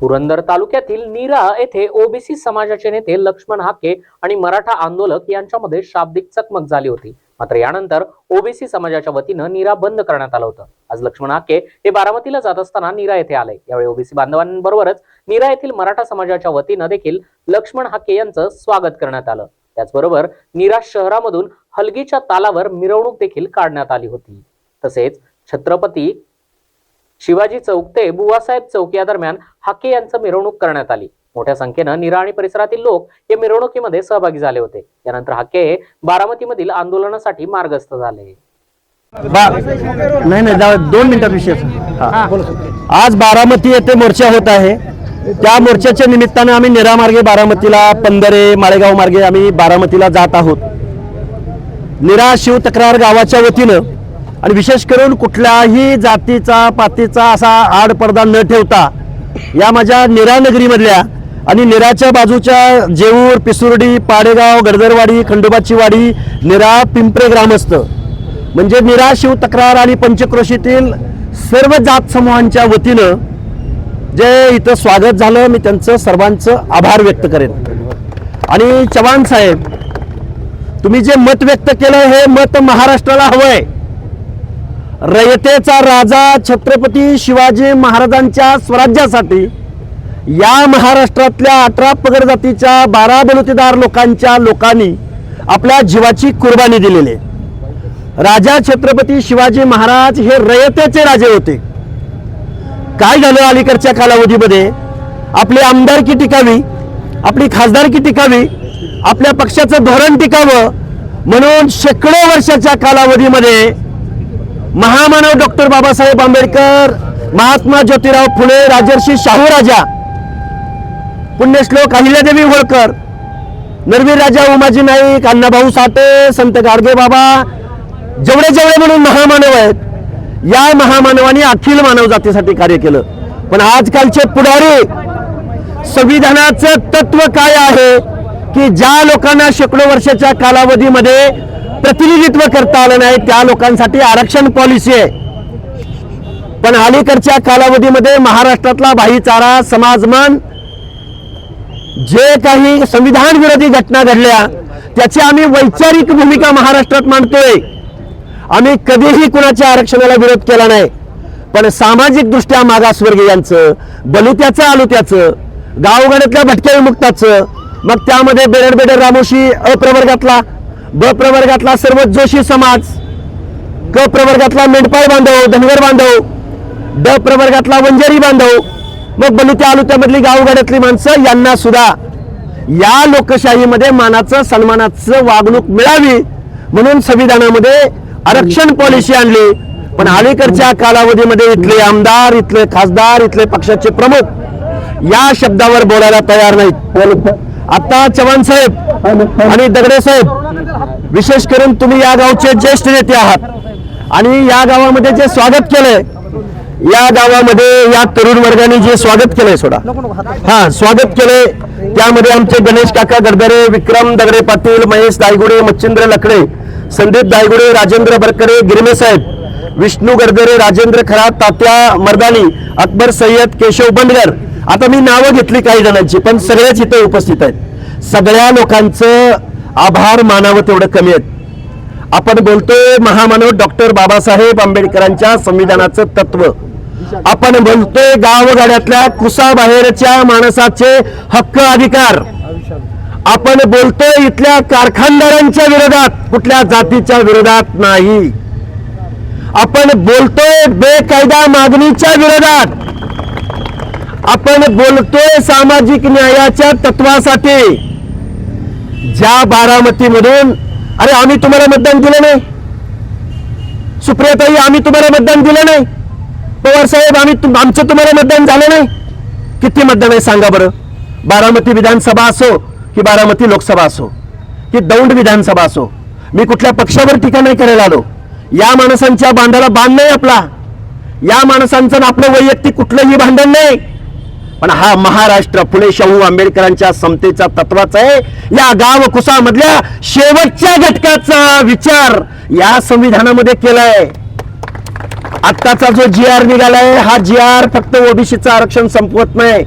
पुरंदर तालुक्यातील नीरा येथे ओबीसी समाजाचे नेते लक्ष्मण हाके आणि मराठा आंदोलक यांच्यामध्ये शाब्दिक चकमक झाली होती. मात्र यानंतर ओबीसी समाजाच्या वतीनं नीरा बंद करण्यात आलं होतं. आज लक्ष्मण हाके हे बारामतीला जात असताना नीरा येथे आले. यावेळी ओबीसी बांधवांबरोबरच नीरा येथील मराठा समाजाच्या वतीनं देखील लक्ष्मण हाके यांचं स्वागत करण्यात आलं. त्याचबरोबर नीरा शहरामधून हलगीच्या तालावर मिरवणूक देखील काढण्यात आली होती. तसेच छत्रपती शिवाजी चौक ते बुवासाहेब चौक या दरम्यान हाके यांचं मिरवणूक करण्यात आली. मोठ्या संख्येनं नीरा आणि परिसरातील लोक या मिरवणुकीमध्ये सहभागी झाले होते. यानंतर हाके बारामतीमधील आंदोलनासाठी मार्गस्थ झाले. नाही नाही दोन मिनिटात विषय. आज बारामती येथे मोर्चा होत आहे. त्या मोर्चाच्या निमित्तानं आम्ही निरा मार्गे बारामतीला पंधरे माळेगाव मार्गे आम्ही बारामतीला जात आहोत. निरा शिव तक्रार गावाच्या वतीनं आणि विशेष करून कुठल्याही जातीचा पातीचा असा आड पडदा न ठेवता या माझ्या निरा नगरीमधल्या आणि निराच्या बाजूच्या जेऊर पिसुर्डी पाडेगाव गडदरवाडी खंडोबाची वाडी निरा पिंपरे ग्रामस्थ. म्हणजे निरा शिव तक्रार आणि पंचक्रोशीतील सर्व जात समूहांच्या वतीनं जे इथं स्वागत झालं मी त्यांचं सर्वांचं आभार व्यक्त करेन. आणि चव्हाण साहेब तुम्ही जे मत व्यक्त केलं हे मत महाराष्ट्राला हवं आहे रयतेचा राजा छत्रपती शिवाजी महाराजांच्या स्वराज्यासाठी या महाराष्ट्रातल्या अठरा पगड जातीच्या बारा बलुतेदार लोकांच्या लोकांनी आपल्या जीवाची कुर्बानी दिलेली आहे. राजा छत्रपती शिवाजी महाराज हे रयतेचे राजे होते काय झालं अलीकडच्या कालावधीमध्ये आपली आमदारकी टिकावी आपली खासदारकी टिकावी आपल्या पक्षाचं धोरण टिकावं म्हणून शेकडो वर्षाच्या कालावधीमध्ये महामानव डॉक्टर बाबासाहेब आंबेडकर महात्मा ज्योतिराव फुले राजर्षी शाहू राजा पुण्यश्लोक अहिल्यादेवी होळकर नरवीर राजा उमाजी नाईक अण्णाभाऊ साठे संत गाडगे बाबा जेवढे जेवढे म्हणून महामानव आहेत या महामानवाने अखिल मानव जातीसाठी कार्य केलं. पण आजकालचे पुढारी संविधानाचं तत्व काय आहे की ज्या लोकांना शेकडो वर्षाच्या कालावधीमध्ये प्रतिनिधित्व करता आलं नाही. त्या लोकांसाठी आरक्षण पॉलिसी आहे. पण अलीकडच्या कालावधीमध्ये महाराष्ट्रातला भाईचारा समाजमान जे काही संविधान विरोधी घटना घडल्या त्याची आम्ही वैचारिक भूमिका महाराष्ट्रात मांडतोय. आम्ही कधीही कुणाच्या आरक्षणाला विरोध केला नाही. पण सामाजिकदृष्ट्या मागासवर्गीयांचं बलुत्याचं आलुत्याचं गावगाड्यातल्या भटक्या विमुक्ताचं मग त्यामध्ये बेडर बेडर रामोशी अप्रवर्गातला ब प्रवर्गातला सर्व जोशी समाज क प्रवर्गातला मेंढपाळ बांधव धनगर बांधव ड प्रवर्गातला वंजारी बांधव मग बलुत्या आलुत्यामधली गावगाड्यातली माणसं यांना सुद्धा या लोकशाहीमध्ये मानाचं सन्मानाचं वागणूक मिळावी म्हणून संविधानामध्ये आरक्षण पॉलिसी आणली. पण अलीकडच्या कालावधीमध्ये इथले आमदार इथले खासदार इथले पक्षाचे प्रमुख या शब्दावर बोलायला तयार नाहीत. आता चव्हाण साहेब आणि दगडे साहेब विशेष करून तुम्ही या गावचे ज्येष्ठ नेते आहात. आणि या गावामध्ये जे स्वागत केलंय या गावामध्ये या तरुण वर्गाने जे स्वागत केलंय सोडा. हा स्वागत केलंय. त्यामध्ये आमचे गणेश काका गडदरे विक्रम दगडे पाटील महेश दायगुडे मच्छिंद्र लकडे संदीप दायगुडे राजेंद्र बरकरे गिरमे साहेब विष्णू गडदरे राजेंद्र खरात तात्या मर्दानी अकबर सय्यद केशव बंडगर. आता मी नावं घेतली काही जणांची पण सगळ्याच इथे उपस्थित आहेत. सगळ्या लोकांचं आभार मानावं तेवढं कमी आहेत. आपण बोलतोय महामानव डॉक्टर बाबासाहेब आंबेडकरांच्या संविधानाचं तत्व. आपण बोलतोय गावगाड्यातल्या कुसाबाहेरच्या माणसाचे हक्क अधिकार. आपण बोलतोय इथल्या कारखानदारांच्या विरोधात कुठल्या जातीच्या विरोधात नाही. आपण बोलतोय बेकायदा मागणीच्या विरोधात. आपण बोलतोय सामाजिक न्यायाच्या तत्वासाठी. ज्या बारामतीमधून अरे आम्ही तुम्हाला मतदान दिलं नाही. सुप्रियाताई आम्ही तुम्हाला मतदान दिलं नाही. पवार साहेब आम्ही आमचं तुम्हाला मतदान झालं नाही. किती मतदान आहे सांगा बरं. बारामती विधानसभा असो की बारामती लोकसभा असो की दौंड विधानसभा असो मी कुठल्या पक्षावर टीका नाही करायला आलो. या माणसांच्या बांधाला बांध नाही आपला. या माणसांचं आपलं वैयक्तिक कुठलंही भांडण नाही. पण हा महाराष्ट्र फुले शाहू आंबेडकरांच्या समतेचा तत्वाचा आहे. या गाव कुसामधल्या शेवटच्या घटकाचा विचार या संविधानामध्ये केलाय. आत्ताचा जो जी आर निघालाय हा जी आर फक्त ओबीसीचं आरक्षण संपवत नाही.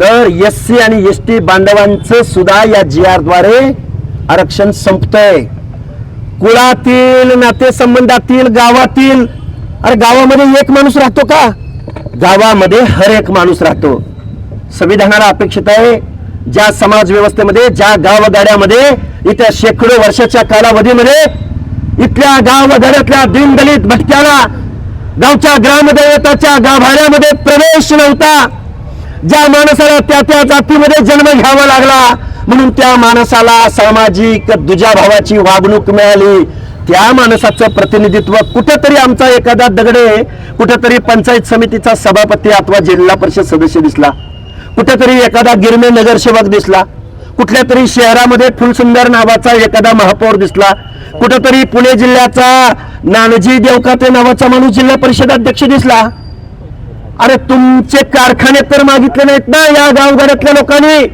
तर एस सी आणि एस टी बांधवांचं सुद्धा या जी आरद्वारे आरक्षण संपतंय. कुळातील नातेसंबंधातील गावातील अरे गावामध्ये एक माणूस राहतो का? गावामध्ये हर एक माणूस राहतो. संविधानाला अपेक्षित आहे ज्या समाज व्यवस्थेमध्ये ज्या गावगाड्यामध्ये इथल्या शेकडो वर्षाच्या कालावधीमध्ये इथल्या गावगाड्यातल्या दिनदलित भटक्याला गावच्या ग्रामदैवताच्या गाभाऱ्यामध्ये प्रवेश नव्हता. ज्या माणसाला त्या त्या जातीमध्ये जन्म घ्यावा लागला म्हणून त्या माणसाला सामाजिक दुजाभावाची वागणूक मिळाली. त्या माणसाचं प्रतिनिधित्व कुठेतरी आमचा एखादा दगडे कुठेतरी पंचायत समितीचा सभापती अथवा जिल्हा परिषद सदस्य दिसला. कुठेतरी एखादा गिरमे नगरसेवक दिसला. कुठल्या तरी शहरामध्ये फुलसुंदर नावाचा एखादा महापौर दिसला. कुठेतरी पुणे जिल्ह्याचा नानजी देवकाते नावाचा माणूस जिल्हा परिषद अध्यक्ष दिसला. अरे तुमचे कारखाने तर मागितले नाहीत ना या गावगाड्यातल्या लोकांनी.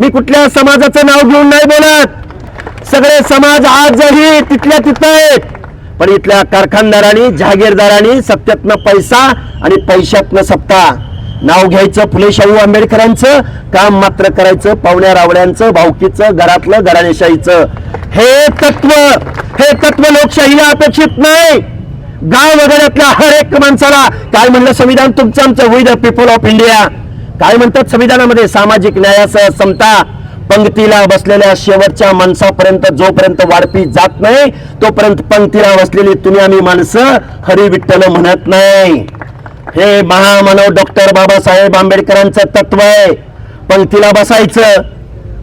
मी कुठल्या समाजाचं नाव घेऊन नाही बोलत. सगळे समाज आजही तिथल्या तिथं आहेत. पण इथल्या कारखानदारांनी जहागीरदारांनी सत्यातनं पैसा आणि पैशातनं सत्ता. नाव घ्यायचं फुले शाहू आंबेडकरांचं काम मात्र करायचं पाहुण्या रावड्यांचं भावकीचं घरातलं घराणेशाहीचं. हे तत्व हे तत्व लोकशाहीला अपेक्षित नाही. गाव वगैरेतल्या हर एक माणसाला काय म्हणलं संविधान तुमचं आमचं? We the people of India काय म्हणतात संविधानामध्ये? सामाजिक न्यायासह समता. पंक्तीला बसलेल्या शेवटच्या माणसापर्यंत जोपर्यंत वाढपी जात नाही तोपर्यंत पंक्तीला बसलेली तुम्ही आम्ही माणसं हरी विठ्ठल म्हणत नाही. हे महामानव डॉक्टर बाबासाहेब आंबेडकरांचं तत्व आहे. पंक्तीला बसायचं.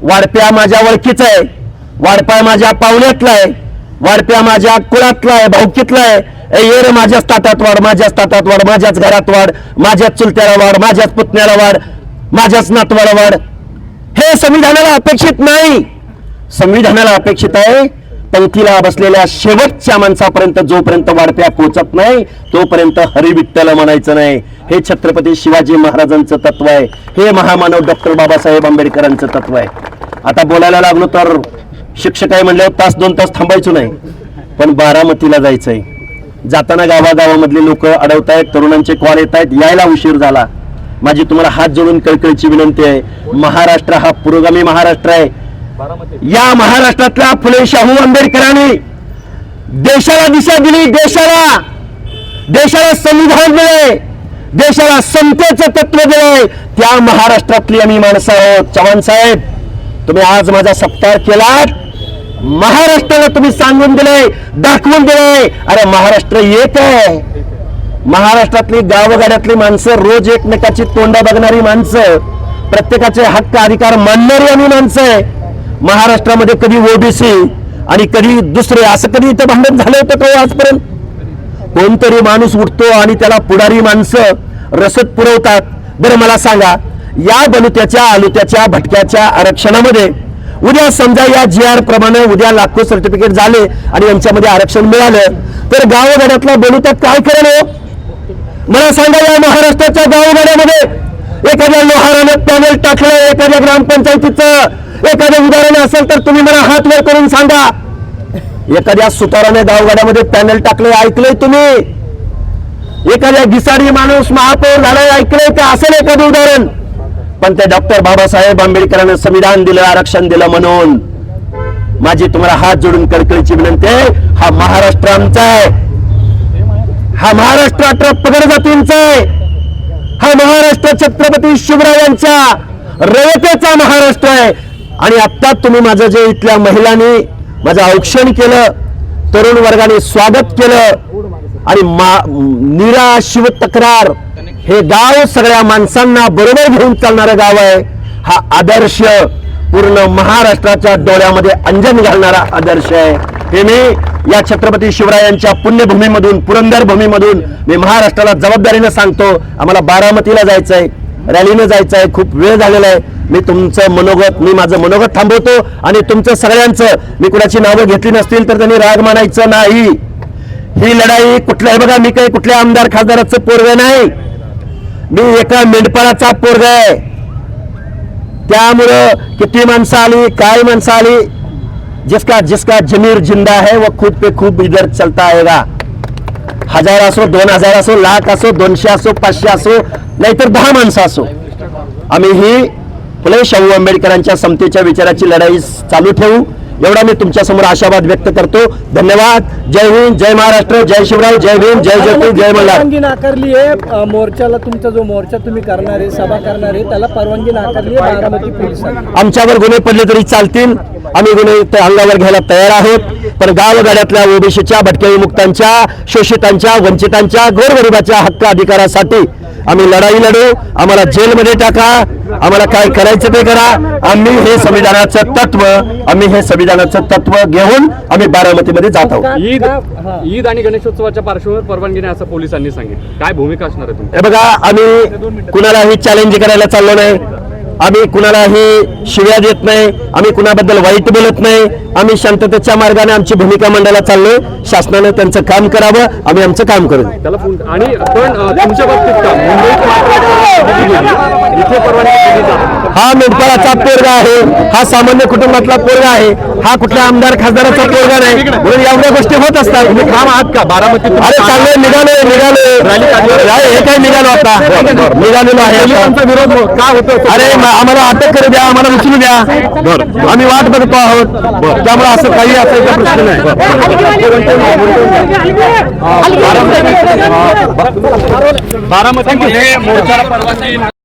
वाढप्या माझ्या ओळखीचं आहे. वाढपा माझ्या पाहुण्यातला आहे. वाढप्या माझ्या कुळातला आहे भाऊकीतला आहे. ए, ये रे माझ्याच ताटात वाढ माझ्याच ताटात वाढ माझ्याच घरात वाढ माझ्याच चुलत्याला वाढ माझ्याच पुतण्याला वाढ माझ्याच नातवाला वाढ. हे संविधानाला अपेक्षित नाही. संविधानाला अपेक्षित आहे पंक्तीला बसलेल्या शेवटच्या माणसापर्यंत जोपर्यंत वाढप्या पोचत नाही तोपर्यंत हरिविठ्ठल म्हणायचं नाही. हे छत्रपती शिवाजी महाराजांचं तत्व आहे. हे महामानव डॉक्टर बाबासाहेब आंबेडकरांचं तत्व आहे. आता बोलायला लागलो तर शिक्षक आहे म्हणल्यावर तास दोन तास थांबायचो नाही. पण बारामतीला जायचंय. जाताना गावागावामधले लोक अडवतायत तरुणांचे कॉल येत आहेत यायला उशीर झाला. माझी तुम्हाला हात जोडून कळकळीची विनंती आहे. महाराष्ट्र हा पुरोगामी महाराष्ट्र आहे. या महाराष्ट्रातल्या फुले शाहू आंबेडकरांनी देशाला दिशा दिली देशाला देशाला संविधान दिले देशाला समतेचं तत्व दिले. त्या महाराष्ट्रातली आम्ही माणसं आहोत. चव्हाण साहेब तुम्ही आज माझा सत्कार केलात. महाराष्ट्राला तुम्ही सांगून दिले दाखवून दिले. अरे महाराष्ट्र एक आहे. महाराष्ट्रातली गावगाड्यातली माणसं रोज एकमेकाची तोंड बघणारी माणसं प्रत्येकाचे हक्क अधिकार मानणारी आम्ही माणसं आहे. महाराष्ट्रामध्ये कधी ओबीसी आणि कधी दुसरे असं कधी इथं भांडण झालं होतं का हो आजपर्यंत? कोणतरी माणूस उठतो आणि त्याला पुढारी माणसं रसद पुरवतात. बरं मला सांगा या बलुत्याच्या आलुत्याच्या भटक्याच्या आरक्षणामध्ये उद्या समजा या जी आर प्रमाणे उद्या लाखो सर्टिफिकेट झाले आणि यांच्यामध्ये आरक्षण मिळालं तर गावगाड्यातला बलुत्या काय करेल हो? मला सांगा या महाराष्ट्राच्या गावगाड्यामध्ये एखाद्या लोहारानं पॅनल टाकलं एखाद्या ग्रामपंचायतीचं एखादं उदाहरण असेल तर तुम्ही मला हात वर करून सांगा. एखाद्या सुताराने गावगाड्यामध्ये पॅनल टाकले ऐकलंय तुम्ही? एखाद्या घिसारी माणूस महापौर झालाय ऐकलंय का? असेल एखादं उदाहरण? पण ते डॉक्टर बाबासाहेब आंबेडकरांना संविधान दिलं आरक्षण दिलं म्हणून. माझी तुम्हाला हात जोडून कडकडीची विनंती आहे हा महाराष्ट्र आमचा आहे. हा महाराष्ट्र अठरा पगड जातींचा आहे. हा महाराष्ट्र छत्रपती शिवरायांचा रयतेचा महाराष्ट्र आहे. आणि आता तुम्ही माझं जे इथल्या महिलांनी माझं औक्षण केलं तरुण वर्गाने स्वागत केलं आणि मा निरा शिव तक्रार हे गाव सगळ्या माणसांना बरोबर घेऊन चालणारं गाव आहे. हा आदर्श पूर्ण महाराष्ट्राच्या डोळ्यामध्ये अंजन घालणारा आदर्श आहे. हे मी या छत्रपती शिवरायांच्या पुण्यभूमीमधून पुरंदर भूमीमधून मी महाराष्ट्राला जबाबदारीनं सांगतो. आम्हाला बारामतीला जायचंय रॅलीनं जायचं आहे खूप वेळ झालेला आहे. मी तुमचं मनोगत मी माझं मनोगत थांबवतो आणि तुमचं सगळ्यांचं मी कुणाची नावं घेतली नसतील तर त्यांनी राग मानायचं नाही. ही लढाई कुठल्याही बघा मी काही कुठल्या आमदार खासदाराचं पोरग नाही. मी एका मेंढपाळाचा पोरग आहे. त्यामुळं किती माणसं आली काय माणसं आली जिसका जिसका जमीर जिंदा है वो खुद पे खूप इधर चलता आएगा। हजार असो दोन हजार असो लाख असो दोनशे असो पाचशे असो नाहीतर दहा माणसं असो। आम्ही ही फुले शाहू आंबेडकरांच्या समतेच्या विचाराची लढाई चालू ठेवू. एवढा मी तुमच्यासमोर आशावाद व्यक्त करतो. धन्यवाद. जय हिंद जय महाराष्ट्र जय शिवराय जय भीम जय ज्योती जय परवानगी नाकारली आहे. मोर्चाला तुमचा जो मोर्चा तुम्ही करणार आहे सभा करणार आहे त्याला परवानगी नाकारली आहे बारामती पोलिसांनी. आमच्यावर गुन्हे पडले तरी चालतील. आम्ही गुन्हे अंगावर घ्यायला तयार आहोत. पण गावगाड्यातल्या ओबीसीच्या भटक्या विमुक्तांच्या शोषितांच्या वंचितांच्या गोरगरिबाच्या हक्क अधिकारासाठी आम्ही लढाई लढू आम्हाला जेलमध्ये टाका आम्हाला काय करायचं ते करा. आम्ही हे संविधानाचं तत्व आम्ही हे संविधानाचं तत्व घेऊन आम्ही बारामतीमध्ये जात आहोत. ईद. ईद आणि गणेशोत्सवाच्या पार्श्वभूमीवर परवानगी नाही असं पोलिसांनी सांगितलं. काय भूमिका असणार आहे तुमची? हे बघा आम्ही कुणालाही चॅलेंज करायला चाललो नाही. आम्ही कुणालाही शिव्या देत नाही आम्ही कुणाबद्दल वाईट बोलत नाही आम्ही शांततेच्या मार्गाने आमची भूमिका मांडायला चाललोय. शासनानं त्यांचं काम करावं आम्ही आमचं काम करू. आणि तुमच्या बाबतीत हा मेंढपाळाचा पोरगा आहे. हा सामान्य कुटुंबातला पोरगा आहे. हा कुठल्या आमदार खासदाराचा पोरगा नाही. म्हणून एवढ्या गोष्टी होत असतात. काम आहात का? बारामती अरे चांगले निघाले निघाले हे काय निघालो आता? निघालेलो आहे. विरोध का होतो अरे आम्हाला अटक करू द्या आम्हाला उचलू द्या आम्ही वाट बघतो आहोत त्यामुळे असं काही असायचा प्रश्न नाही बारामतीमध्ये मोर्चाला परवानगी